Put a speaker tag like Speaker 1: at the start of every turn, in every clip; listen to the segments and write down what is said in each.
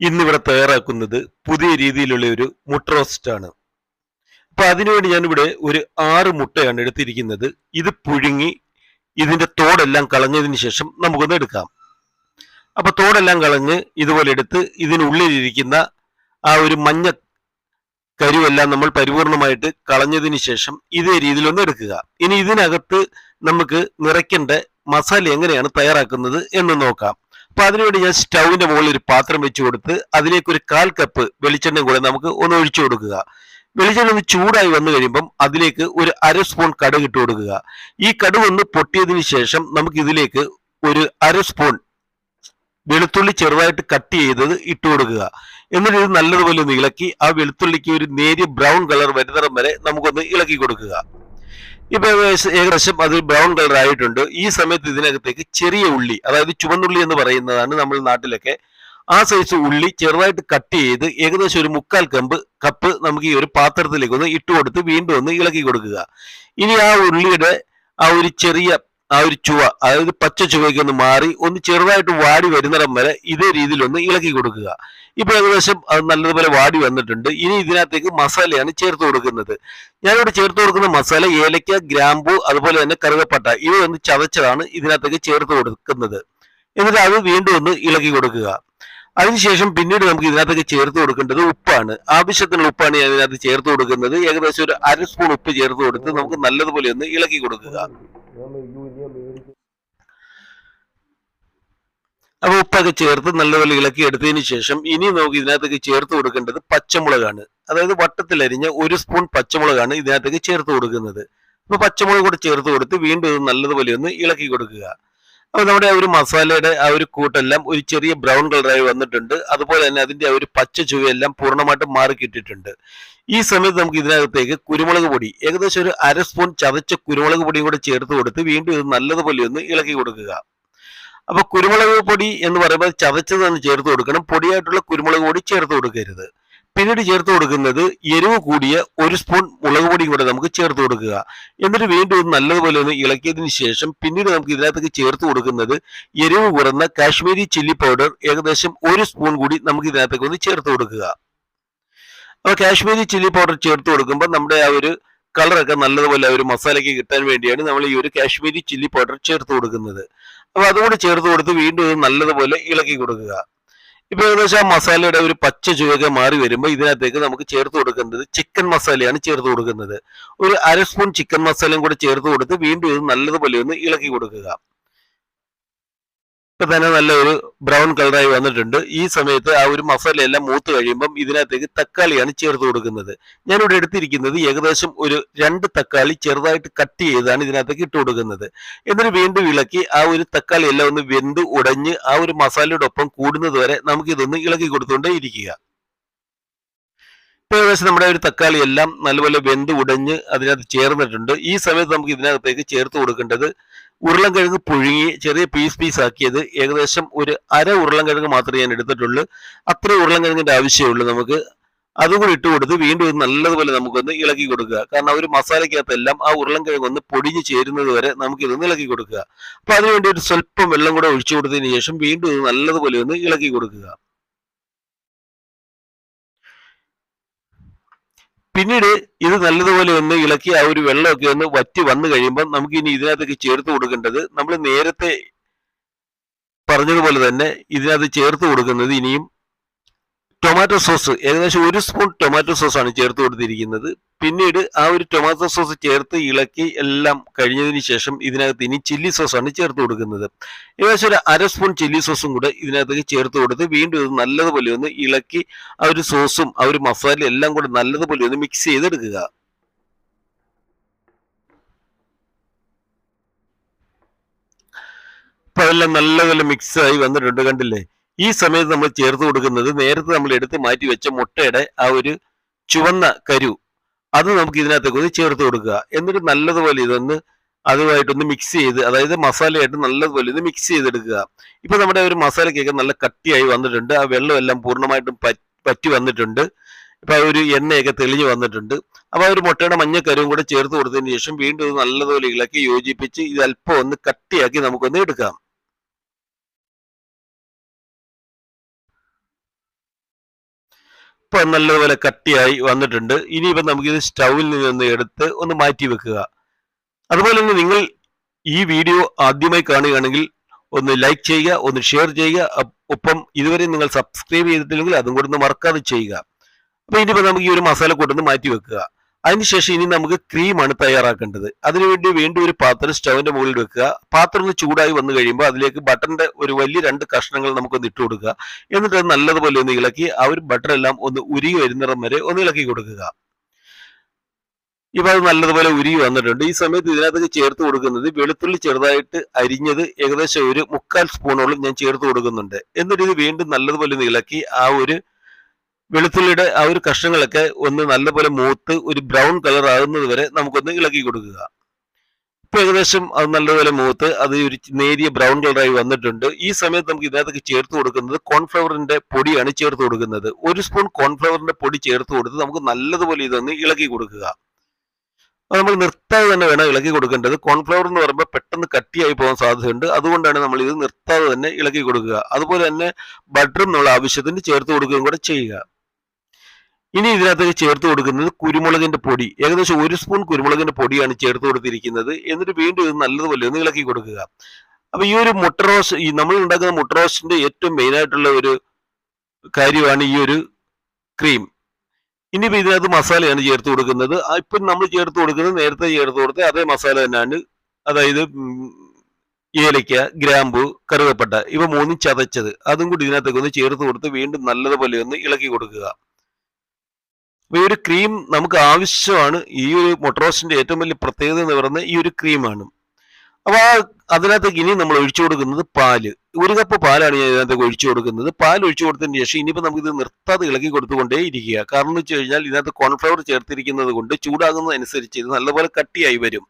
Speaker 1: ഇന്നിവിടെ തയ്യാറാക്കുന്നത് പുതിയ രീതിയിലുള്ള ഒരു മുട്ട റോസ്റ്റ് ആണ്. അപ്പൊ അതിനുവേണ്ടി ഞാനിവിടെ ഒരു ആറ് മുട്ടയാണ് എടുത്തിരിക്കുന്നത്. ഇത് പുഴുങ്ങി ഇതിന്റെ തോടെല്ലാം കളഞ്ഞതിന് ശേഷം നമുക്കൊന്ന് എടുക്കാം. അപ്പൊ തോടെല്ലാം കളഞ്ഞ് ഇതുപോലെ എടുത്ത് ഇതിനുള്ളിലിരിക്കുന്ന ആ ഒരു മഞ്ഞ കരുവെല്ലാം നമ്മൾ പരിപൂർണമായിട്ട് കളഞ്ഞതിന് ശേഷം ഇതേ രീതിയിലൊന്ന് എടുക്കുക. ഇനി ഇതിനകത്ത് നമുക്ക് നിറയ്ക്കേണ്ട മസാല എങ്ങനെയാണ് തയ്യാറാക്കുന്നത് എന്ന് നോക്കാം. അപ്പൊ അതിനുവേണ്ടി ഞാൻ സ്റ്റൗവിന്റെ മുകളിൽ ഒരു പാത്രം വെച്ച് കൊടുത്ത് അതിലേക്ക് ഒരു കാൽ കപ്പ് വെളിച്ചെണ്ണ കൂടെ നമുക്ക് ഒന്ന് ഒഴിച്ചു കൊടുക്കുക. വെളിച്ചെണ്ണ ഒന്ന് ചൂടായി വന്നു കഴിയുമ്പം അതിലേക്ക് ഒരു അര സ്പൂൺ കടുക് ഇട്ട് കൊടുക്കുക. ഈ കടുക് ഒന്ന് പൊട്ടിയതിന് ശേഷം നമുക്ക് ഇതിലേക്ക് ഒരു അര സ്പൂൺ വെളുത്തുള്ളി ചെറുതായിട്ട് കട്ട് ചെയ്തത് ഇട്ട് കൊടുക്കുക. എന്നിട്ട് ഇത് നല്ലതുപോലെ ഒന്ന് ഇളക്കി ആ വെളുത്തുള്ളിക്ക് ഒരു നേരിയ ബ്രൗൺ കളർ വരുന്നിടം വരെ നമുക്കൊന്ന് ഇളക്കി കൊടുക്കുക. ഇപ്പൊ ഏകദേശം അത് ബ്രൗൺ കളർ ആയിട്ടുണ്ട്. ഈ സമയത്ത് ഇതിനകത്തേക്ക് ചെറിയ ഉള്ളി അതായത് ചുവന്നുള്ളി എന്ന് പറയുന്നതാണ് നമ്മൾ നാട്ടിലൊക്കെ. ആ സൈസ് ഉള്ളി ചെറുതായിട്ട് കട്ട് ചെയ്ത് ഏകദേശം ഒരു മുക്കാൽ കമ്പ് കപ്പ് നമുക്ക് ഈ ഒരു പാത്രത്തിലേക്ക് ഒന്ന് ഇട്ട് കൊടുത്ത് വീണ്ടും ഒന്ന് ഇളക്കി കൊടുക്കുക. ഇനി ആ ഉള്ളിയുടെ ആ ഒരു ചെറിയ ആ ഒരു ചുവ അതായത് പച്ച ചുവയ്ക്ക് ഒന്ന് മാറി ഒന്ന് ചെറുതായിട്ട് വാടി വരുന്നിടം വരെ ഇതേ രീതിയിൽ ഒന്ന് ഇളക്കി കൊടുക്കുക. ഇപ്പൊ ഏകദേശം അത് നല്ലതുപോലെ വാടി വന്നിട്ടുണ്ട്. ഇനി ഇതിനകത്തേക്ക് മസാലയാണ് ചേർത്ത് കൊടുക്കുന്നത്. ഞാനിവിടെ ചേർത്ത് കൊടുക്കുന്ന മസാല ഏലക്ക ഗ്രാമ്പു അതുപോലെ തന്നെ കറുകപ്പട്ട ഇവ ഒന്ന് ചതച്ചതാണ് ഇതിനകത്തേക്ക് ചേർത്ത് കൊടുക്കുന്നത്. എന്നിട്ട് അത് വീണ്ടും ഒന്ന് ഇളക്കി കൊടുക്കുക. അതിനുശേഷം പിന്നീട് നമുക്ക് ഇതിനകത്തേക്ക് ചേർത്ത് കൊടുക്കേണ്ടത് ഉപ്പാണ്. ആവശ്യത്തിനുള്ള ഉപ്പാണ് ഞാൻ ഇതിനകത്ത് ചേർത്ത് കൊടുക്കുന്നത്. ഏകദേശം ഒരു അര സ്പൂൺ ഉപ്പ് ചേർത്ത് കൊടുത്ത് നമുക്ക് നല്ലതുപോലെ ഒന്ന് ഇളക്കി കൊടുക്കുക. അപ്പൊ ഉപ്പൊക്കെ ചേർത്ത് നല്ലപോലെ ഇളക്കി എടുത്തതിന് ശേഷം ഇനി നമുക്ക് ഇതിനകത്തേക്ക് ചേർത്ത് കൊടുക്കേണ്ടത് പച്ചമുളകാണ്. അതായത് വട്ടത്തിലരിഞ്ഞ ഒരു സ്പൂൺ പച്ചമുളകാണ് ഇതിനകത്തേക്ക് ചേർത്ത് കൊടുക്കുന്നത്. അപ്പൊ പച്ചമുളക് കൂടെ ചേർത്ത് കൊടുത്ത് വീണ്ടും നല്ലതുപോലെ ഒന്ന് ഇളക്കി കൊടുക്കുക. അപ്പൊ നമ്മുടെ ആ ഒരു മസാലയുടെ ആ ഒരു കൂട്ടെല്ലാം ഒരു ചെറിയ ബ്രൗൺ കളറായി വന്നിട്ടുണ്ട്. അതുപോലെ തന്നെ അതിന്റെ ആ ഒരു പച്ച ചുവയെല്ലാം പൂർണമായിട്ടും മാറി കിട്ടിയിട്ടുണ്ട് ഈ സമയത്ത് നമുക്ക് ഇതിനകത്തേക്ക് കുരുമുളക് പൊടി ഏകദേശം ഒരു അര സ്പൂൺ ചതച്ച കുരുമുളക് പൊടിയും കൂടെ ചേർത്ത് കൊടുത്ത് വീണ്ടും ഇത് നല്ലതുപോലെ ഒന്ന് ഇളക്കി കൊടുക്കുക. അപ്പൊ കുരുമുളക് പൊടി എന്ന് പറയുമ്പോൾ ചതച്ചത് തന്നെ ചേർത്ത് കൊടുക്കണം. പൊടിയായിട്ടുള്ള കുരുമുളക് പൊടി ചേർത്ത് കൊടുക്കരുത്. പിന്നീട് ചേർത്ത് കൊടുക്കുന്നത് എരിവ് കൂടിയ ഒരു സ്പൂൺ മുളക് പൊടിയും കൂടെ നമുക്ക് ചേർത്ത് കൊടുക്കുക. എന്നിട്ട് വീണ്ടും നല്ലതുപോലെ ഒന്ന് ഇളക്കിയതിന് ശേഷം പിന്നീട് നമുക്ക് ഇതിനകത്തേക്ക് ചേർത്ത് കൊടുക്കുന്നത് എരിവ് കുറഞ്ഞ കാശ്മീരി ചില്ലി പൗഡർ ഏകദേശം ഒരു സ്പൂൺ കൂടി നമുക്ക് ഇതിനകത്തേക്ക് ഒന്ന് ചേർത്ത് കൊടുക്കുക. അപ്പൊ കാശ്മീരി ചില്ലി പൗഡർ ചേർത്ത് കൊടുക്കുമ്പോൾ നമ്മുടെ ആ ഒരു കളറൊക്കെ നല്ലതുപോലെ ഒരു മസാലയ്ക്ക് കിട്ടാൻ വേണ്ടിയാണ് നമ്മൾ ഈ ഒരു കാശ്മീരി ചില്ലി പൗഡർ ചേർത്ത് കൊടുക്കുന്നത്. അപ്പൊ അതുകൂടി ചേർത്ത് കൊടുത്ത് വീണ്ടും നല്ലതുപോലെ ഇളക്കി കൊടുക്കുക. ഇപ്പൊ ഏകദേശം ആ മസാലയുടെ ഒരു പച്ച ചുവയൊക്കെ മാറി വരുമ്പോൾ ഇതിനകത്തേക്ക് നമുക്ക് ചേർത്ത് കൊടുക്കുന്നത് ചിക്കൻ മസാലയാണ് ചേർത്ത് കൊടുക്കുന്നത്. ഒരു അര സ്പൂൺ ചിക്കൻ മസാലയും കൂടെ ചേർത്ത് കൊടുത്ത് വീണ്ടും ഇത് നല്ലതുപോലെ ഒന്ന് ഇളക്കി കൊടുക്കുക. ഇപ്പൊ തന്നെ നല്ലൊരു ബ്രൗൺ കളറായി വന്നിട്ടുണ്ട്. ഈ സമയത്ത് ആ ഒരു മസാല എല്ലാം മൂത്ത് കഴിയുമ്പം ഇതിനകത്തേക്ക് തക്കാളിയാണ് ചേർത്ത് കൊടുക്കുന്നത്. ഞാനിവിടെ എടുത്തിരിക്കുന്നത് ഏകദേശം ഒരു രണ്ട് തക്കാളി ചെറുതായിട്ട് കട്ട് ചെയ്താണ് ഇതിനകത്തേക്ക് ഇട്ട് കൊടുക്കുന്നത്. എന്നിട്ട് വീണ്ടും ഇളക്കി ആ ഒരു തക്കാളി എല്ലാം ഒന്ന് വെന്ത് ഉടഞ്ഞ് ആ ഒരു മസാലയുടെ ഒപ്പം കൂടുന്നത് വരെ നമുക്ക് ഇതൊന്ന് ഇളക്കി കൊടുത്തുകൊണ്ടേ ഇരിക്കുക. ഇപ്പൊ ഏകദേശം നമ്മുടെ ഒരു തക്കാളി എല്ലാം നല്ലപോലെ വെന്ത് ഉടഞ്ഞ് അതിനകത്ത് ചേർന്നിട്ടുണ്ട്. ഈ സമയത്ത് നമുക്ക് ഇതിനകത്തേക്ക് ചേർത്ത് കൊടുക്കേണ്ടത് ഉരുളൻകിഴങ്ങ് പുഴുങ്ങി ചെറിയ പീസ് പീസ് ആക്കിയത് ഏകദേശം ഒരു അര ഉരുളൻകിഴങ്ങ് മാത്രമേ ഞാൻ എടുത്തിട്ടുള്ളൂ. അത്ര ഉരുളൻകിഴങ്ങിന്റെ ആവശ്യമുള്ളൂ നമുക്ക്. അതും കൂടി ഇട്ട് കൊടുത്ത് വീണ്ടും നല്ലതുപോലെ നമുക്കൊന്ന് ഇളക്കി കൊടുക്കുക. കാരണം ഒരു മസാലയ്ക്കകത്തെല്ലാം ആ ഉരുളൻകിഴങ്ങ് ഒന്ന് പൊടിഞ്ഞ് ചേരുന്നത് വരെ നമുക്ക് ഇതൊന്ന് ഇളക്കി കൊടുക്കുക. അപ്പൊ അതിനുവേണ്ടി ഒരു സ്വല്പം വെള്ളം കൂടെ ഒഴിച്ചു കൊടുത്തതിന് ശേഷം വീണ്ടും ഇത് നല്ലതുപോലെ ഒന്ന് ഇളക്കി കൊടുക്കുക. പിന്നീട് ഇത് നല്ലതുപോലെ ഒന്ന് ഇളക്കി ആ ഒരു വെള്ളമൊക്കെ ഒന്ന് വറ്റി വന്നു കഴിയുമ്പോൾ നമുക്ക് ഇനി ഇതിനകത്തേക്ക് ചേർത്ത് കൊടുക്കേണ്ടത് നമ്മൾ നേരത്തെ പറഞ്ഞതുപോലെ തന്നെ ഇതിനകത്ത് ചേർത്ത് കൊടുക്കുന്നത് ഇനിയും ടൊമാറ്റോ സോസ് ഏകദേശം ഒരു സ്പൂൺ ടൊമാറ്റോ സോസ് ആണ് ചേർത്ത് കൊടുത്തിരിക്കുന്നത്. പിന്നീട് ആ ഒരു ടൊമാറ്റോ സോസ് ചേർത്ത് ഇളക്കി എല്ലാം കഴിഞ്ഞതിന് ശേഷം ഇതിനകത്ത് ഇനി ചില്ലി സോസ് ആണ് ചേർത്ത് കൊടുക്കുന്നത്. ഏകദേശം ഒരു അര സ്പൂൺ ചില്ലി സോസും കൂടെ ഇതിനകത്തേക്ക് ചേർത്ത് കൊടുത്ത് വീണ്ടും ഇത് നല്ലതുപോലെ ഒന്ന് ഇളക്കി ആ ഒരു സോസും ആ ഒരു മസാലയും എല്ലാം കൂടെ നല്ലതുപോലെ ഒന്ന് മിക്സ് ചെയ്തെടുക്കുക. അപ്പൊ അതെല്ലാം നല്ലതുപോലെ മിക്സ് ആയി വന്നിട്ടുണ്ട് കണ്ടില്ലേ? ഈ സമയത്ത് നമ്മൾ ചേർത്ത് കൊടുക്കുന്നത് നേരത്തെ നമ്മൾ എടുത്ത് മാറ്റി വെച്ച മുട്ടയുടെ ആ ഒരു ചുവന്ന കരു അത് നമുക്ക് ഇതിനകത്തേക്ക് ഒന്ന് ചേർത്ത് കൊടുക്കുക. എന്നിട്ട് നല്ലതുപോലെ ഇതൊന്ന് അതുമായിട്ടൊന്ന് മിക്സ് ചെയ്ത് അതായത് മസാലയായിട്ട് നല്ലതുപോലെ ഇത് മിക്സ് ചെയ്തെടുക്കുക. ഇപ്പൊ നമ്മുടെ ഒരു മസാലക്കൊക്കെ നല്ല കട്ടിയായി വന്നിട്ടുണ്ട്. ആ വെള്ളമെല്ലാം പൂർണമായിട്ടും പറ്റി വന്നിട്ടുണ്ട്. ഇപ്പൊ ആ ഒരു എണ്ണയൊക്കെ തെളിഞ്ഞു വന്നിട്ടുണ്ട്. അപ്പൊ ആ ഒരു മുട്ടയുടെ മഞ്ഞക്കരുവും കൂടെ ചേർത്ത് കൊടുത്തതിന് ശേഷം വീണ്ടും നല്ലതുപോലെ ഇളക്കി യോജിപ്പിച്ച് ഇത് അല്പം ഒന്ന് കട്ടിയാക്കി നമുക്കൊന്ന് എടുക്കാം. ഇപ്പൊ നല്ലതുപോലെ കട്ടിയായി വന്നിട്ടുണ്ട്. ഇനിയിപ്പം നമുക്കിത് സ്റ്റൗവിൽ നിന്ന് എടുത്ത് ഒന്ന് മാറ്റി വെക്കുക. അതുപോലെ തന്നെ നിങ്ങൾ ഈ വീഡിയോ ആദ്യമായി കാണുകയാണെങ്കിൽ ഒന്ന് ലൈക്ക് ചെയ്യുക ഒന്ന് ഷെയർ ചെയ്യുക. ഒപ്പം ഇതുവരെ നിങ്ങൾ സബ്സ്ക്രൈബ് ചെയ്തിട്ടില്ലെങ്കിൽ അതും കൂടെ ഒന്ന് മറക്കാതെ ചെയ്യുക. അപ്പം ഇനിയിപ്പോൾ നമുക്ക് ഈ ഒരു മസാല കൂട്ടൊന്ന് മാറ്റി വെക്കുക. അതിനുശേഷം ഇനി നമുക്ക് ക്രീമാണ് തയ്യാറാക്കേണ്ടത്. അതിനുവേണ്ടി വീണ്ടും ഒരു പാത്രം സ്റ്റൗവിന്റെ മുകളിൽ വെക്കുക. പാത്രം ഒന്ന് ചൂടായി വന്നു കഴിയുമ്പോൾ അതിലേക്ക് ബട്ടറിന്റെ ഒരു വലിയ രണ്ട് കഷ്ണങ്ങൾ നമുക്കൊന്ന് ഇട്ട് കൊടുക്കുക. എന്നിട്ട് അത് നല്ലതുപോലെ ഒന്ന് ഇളക്കി ആ ഒരു ബട്ടർ എല്ലാം ഒന്ന് ഉരുകി വരുന്നിടം വരെ ഒന്ന് ഇളക്കി കൊടുക്കുക. ഇപ്പൊ അത് നല്ലതുപോലെ ഉരുകി വന്നിട്ടുണ്ട്. ഈ സമയത്ത് ഇതിനകത്തേക്ക് ചേർത്ത് കൊടുക്കുന്നത് വെളുത്തുള്ളി ചെറുതായിട്ട് അരിഞ്ഞത് ഏകദേശം ഒരു മുക്കാൽ സ്പൂണോളം ഞാൻ ചേർത്ത് കൊടുക്കുന്നുണ്ട്. എന്നിട്ട് ഇത് വീണ്ടും നല്ലതുപോലെ ഒന്ന് ഇളക്കി ആ ഒരു വെളുത്തുള്ളിയുടെ ആ ഒരു കഷ്ണങ്ങളൊക്കെ ഒന്ന് നല്ലപോലെ മൂത്ത് ഒരു ബ്രൗൺ കളർ ആകുന്നത് വരെ നമുക്കൊന്ന് ഇളക്കി കൊടുക്കുക. ഇപ്പൊ ഏകദേശം അത് നല്ലപോലെ മൂത്ത് അത് ഒരു നേരിയ ബ്രൗൺ കളറായി വന്നിട്ടുണ്ട്. ഈ സമയത്ത് നമുക്ക് ഇതിനകത്തേക്ക് ചേർത്ത് കൊടുക്കുന്നത് കോൺഫ്ലവറിന്റെ പൊടിയാണ് ചേർത്ത് കൊടുക്കുന്നത്. ഒരു സ്പൂൺ കോൺഫ്ലവറിന്റെ പൊടി ചേർത്ത് കൊടുത്ത് നമുക്ക് നല്ലതുപോലെ ഇതൊന്ന് ഇളക്കി കൊടുക്കുക. നമ്മൾ നിർത്താതെ തന്നെ വേണം ഇളക്കി കൊടുക്കേണ്ടത്. കോൺഫ്ലവർ എന്ന് പറയുമ്പോൾ പെട്ടെന്ന് കട്ടിയായി പോകാൻ സാധ്യതയുണ്ട്. അതുകൊണ്ടാണ് നമ്മൾ ഇത് നിർത്താതെ തന്നെ ഇളക്കി കൊടുക്കുക. അതുപോലെ തന്നെ ബട്ടറും നമ്മൾ ആവശ്യത്തിന് ചേർത്ത് കൊടുക്കുകയും കൂടെ ചെയ്യുക. ഇനി ഇതിനകത്തേക്ക് ചേർത്ത് കൊടുക്കുന്നത് കുരുമുളകിന്റെ പൊടി. ഏകദേശം ഒരു സ്പൂൺ കുരുമുളകിന്റെ പൊടിയാണ് ചേർത്ത് കൊടുത്തിരിക്കുന്നത്. എന്നിട്ട് വീണ്ടും ഇത് നല്ലതുപോലെ ഒന്ന് ഇളക്കി കൊടുക്കുക. അപ്പൊ ഈ ഒരു മുട്ട റോസ്റ്റ് ഈ നമ്മൾ ഉണ്ടാക്കുന്ന മുട്ട റോസ്റ്റിന്റെ ഏറ്റവും മെയിൻ ആയിട്ടുള്ള ഒരു കാര്യമാണ് ഈ ഒരു ക്രീം ഇനിയിപ്പോ ഇതിനകത്ത് മസാലയാണ് ചേർത്ത് കൊടുക്കുന്നത്. ഇപ്പൊ നമ്മൾ ചേർത്ത് കൊടുക്കുന്നത് നേരത്തെ ചേർത്ത് കൊടുത്ത അതേ മസാല തന്നെയാണ്. അതായത് ഏലയ്ക്ക ഗ്രാമ്പു കറുകപ്പട്ട ഇവ മൂന്നും ചതച്ചത്. അതും കൂടി ഇതിനകത്തേക്ക് ഒന്ന് ചേർത്ത് കൊടുത്ത് വീണ്ടും നല്ലതുപോലെ ഒന്ന് ഇളക്കി കൊടുക്കുക. അപ്പൊ ഈ ഒരു ക്രീം നമുക്ക് ആവശ്യമാണ്. ഈ ഒരു മൊട്ടറോസിന്റെ ഏറ്റവും വലിയ പ്രത്യേകത എന്ന് പറയുന്നത് ഈ ഒരു ക്രീമാണ് അപ്പോൾ ആ അതിനകത്തേക്ക് ഇനി നമ്മൾ ഒഴിച്ചു കൊടുക്കുന്നത് പാൽ. ഒരു കപ്പ് പാലാണ് ഞാൻ ഇതിനകത്തേക്ക് ഒഴിച്ചു കൊടുക്കുന്നത്. പാൽ ഒഴിച്ചു കൊടുത്തതിന് ശേഷം ഇനിയിപ്പോൾ നമുക്ക് ഇത് നിർത്താതെ ഇളക്കി കൊടുത്തുകൊണ്ടേ ഇരിക്കുക. കാരണം എന്ന് വെച്ച് കഴിഞ്ഞാൽ ഇതിനകത്ത് കോൺഫ്ലവർ ചേർത്തിരിക്കുന്നത് കൊണ്ട് ചൂടാകുന്നതനുസരിച്ച് ഇത് നല്ലപോലെ കട്ടിയായി വരും.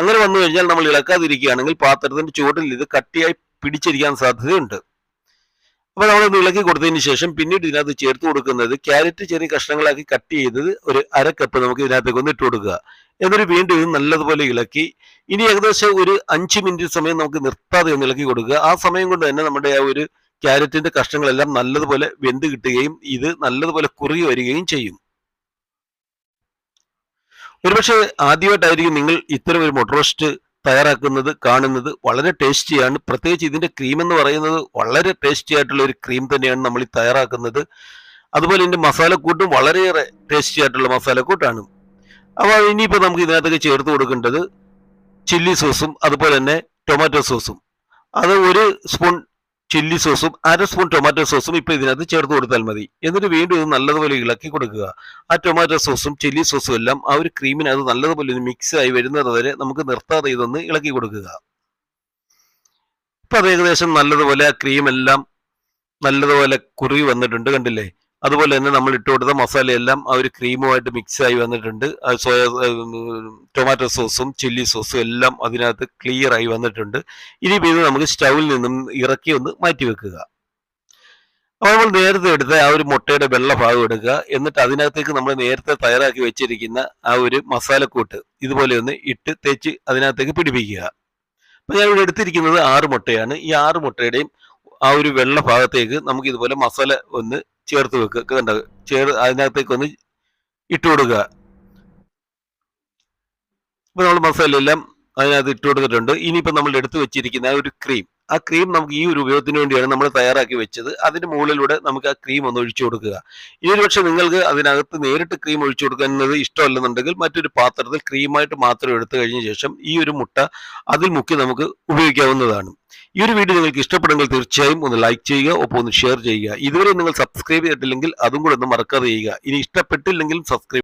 Speaker 1: അങ്ങനെ വന്നു കഴിഞ്ഞാൽ നമ്മൾ ഇളക്കാതിരിക്കുകയാണെങ്കിൽ പാത്രത്തിന്റെ ചുവട്ടിൽ ഇത് കട്ടിയായി പിടിച്ചിരിക്കാൻ സാധ്യതയുണ്ട്. അപ്പൊ നമ്മൾ ഇളക്കി കൊടുത്തതിന് ശേഷം പിന്നീട് ഇതിനകത്ത് ചേർത്ത് കൊടുക്കുന്നത് ക്യാരറ്റ് ചെറിയ കഷ്ണങ്ങളാക്കി കട്ട് ചെയ്തത് ഒരു അര കപ്പ് നമുക്ക് ഇതിനകത്തേക്ക് ഒന്ന് ഇട്ട് കൊടുക്കുക. എന്നിട്ട് വീണ്ടും ഇത് നല്ലതുപോലെ ഇളക്കി. ഇനി ഏകദേശം ഒരു അഞ്ച് മിനിറ്റ് സമയം നമുക്ക് നിർത്താതെ ഒന്ന് ഇളക്കി കൊടുക്കുക. ആ സമയം കൊണ്ട് തന്നെ നമ്മുടെ ആ ഒരു ക്യാരറ്റിന്റെ കഷ്ണങ്ങളെല്ലാം നല്ലതുപോലെ വെന്ത് കിട്ടുകയും ഇത് നല്ലതുപോലെ കുറുകി വരികയും ചെയ്യും. ഒരുപക്ഷെ ആദ്യമായിട്ടായിരിക്കും നിങ്ങൾ ഇത്തരം ഒരു മൊട്ടറോസ്റ്റ് തയ്യാറാക്കുന്നത് കാണുന്നത് വളരെ ടേസ്റ്റിയാണ്. പ്രത്യേകിച്ച് ഇതിന്റെ ക്രീം എന്ന് പറയുന്നത് വളരെ ടേസ്റ്റി ആയിട്ടുള്ള ഒരു ക്രീം തന്നെയാണ് നമ്മൾ ഈ തയ്യാറാക്കുന്നത്. അതുപോലെ ഇതിന്റെ മസാലക്കൂട്ടും വളരെയേറെ ടേസ്റ്റി ആയിട്ടുള്ള മസാലക്കൂട്ടാണ്. അപ്പോൾ ഇനിയിപ്പോൾ നമുക്ക് ഇതിനകത്തേക്ക് ചേർത്ത് കൊടുക്കേണ്ടത് ചില്ലി സോസും അതുപോലെ തന്നെ ടൊമാറ്റോ സോസും. അത് ഒരു സ്പൂൺ ചില്ലി സോസും അര സ്പൂൺ ടൊമാറ്റോ സോസും ഇപ്പൊ ഇതിനകത്ത് ചേർത്ത് കൊടുത്താൽ മതി. എന്നിട്ട് വീണ്ടും ഇത് നല്ലതുപോലെ ഇളക്കി കൊടുക്കുക. ആ ടൊമാറ്റോ സോസും ചില്ലി സോസും എല്ലാം ആ ഒരു ക്രീമിനകത്ത് നല്ലതുപോലെ ഒന്ന് മിക്സ് ആയി വരുന്നത് വരെ നമുക്ക് നിർത്താതെ ഇതൊന്ന് ഇളക്കി കൊടുക്കുക. ഇപ്പൊ അത് ഏകദേശം നല്ലതുപോലെ ആ ക്രീം എല്ലാം നല്ലതുപോലെ കുറുകി വന്നിട്ടുണ്ട് കണ്ടില്ലേ? അതുപോലെ തന്നെ നമ്മൾ ഇട്ട് കൊടുത്ത മസാലയെല്ലാം ആ ഒരു ക്രീമുമായിട്ട് മിക്സ് ആയി വന്നിട്ടുണ്ട്. സോയ ടൊമാറ്റോ സോസും ചില്ലി സോസും എല്ലാം അതിനകത്ത് ക്ലിയർ ആയി വന്നിട്ടുണ്ട്. ഇനി ഇത് നമുക്ക് സ്റ്റൗവിൽ നിന്നും ഇറക്കി ഒന്ന് മാറ്റി വെക്കുക. അപ്പോൾ നമ്മൾ നേരത്തെ എടുത്ത ആ ഒരു മുട്ടയുടെ വെള്ള ഭാഗം എടുക്കുക. എന്നിട്ട് അതിനകത്തേക്ക് നമ്മൾ നേരത്തെ തയ്യാറാക്കി വെച്ചിരിക്കുന്ന ആ ഒരു മസാലക്കൂട്ട് ഇതുപോലെ ഒന്ന് ഇട്ട് തേച്ച് അതിനകത്തേക്ക് പിടിപ്പിക്കുക. അപ്പൊ ഞാൻ ഇവിടെ എടുത്തിരിക്കുന്നത് ആറ് മുട്ടയാണ്. ഈ ആറ് മുട്ടയുടെയും ആ ഒരു വെള്ള ഭാഗത്തേക്ക് നമുക്ക് ഇതുപോലെ മസാല ഒന്ന് ചേർത്ത് വെക്കുക കണ്ട? ചേർ അതിനകത്തേക്ക് ഒന്ന് ഇട്ട് കൊടുക്കുക ഇപ്പൊ നമ്മൾ മസാല എല്ലാം അതിനകത്ത് ഇട്ട് കൊടുത്തിട്ടുണ്ട്. ഇനിയിപ്പോ നമ്മൾ എടുത്തു വെച്ചിരിക്കുന്ന ഒരു ക്രീം ആ ക്രീം നമുക്ക് ഈ ഒരു ഉപയോഗത്തിന് വേണ്ടിയാണ് നമ്മൾ തയ്യാറാക്കി വെച്ചത്. അതിന് മുകളിലൂടെ നമുക്ക് ആ ക്രീം ഒന്ന് ഒഴിച്ചു കൊടുക്കുക. ഇനി പക്ഷേ നിങ്ങൾക്ക് അതിനകത്ത് നേരിട്ട് ക്രീം ഒഴിച്ചു കൊടുക്കുന്നത് ഇഷ്ടമല്ലെന്നുണ്ടെങ്കിൽ മറ്റൊരു പാത്രത്തിൽ ക്രീമായിട്ട് മാത്രം എടുത്തു കഴിഞ്ഞ ശേഷം ഈ ഒരു മുട്ട അതിൽ മുക്കി നമുക്ക് ഉപയോഗിക്കാവുന്നതാണ്. ഈ ഒരു വീഡിയോ നിങ്ങൾക്ക് ഇഷ്ടപ്പെടുമെങ്കിൽ തീർച്ചയായും ഒന്ന് ലൈക്ക് ചെയ്യുക ഒപ്പം ഒന്ന് ഷെയർ ചെയ്യുക. ഇതുവരെ നിങ്ങൾ സബ്സ്ക്രൈബ് ചെയ്തിട്ടില്ലെങ്കിൽ അതും കൂടെ ഒന്ന് മറക്കാതെ ചെയ്യുക. ഇനി ഇഷ്ടപ്പെട്ടില്ലെങ്കിലും സബ്സ്ക്രൈബ്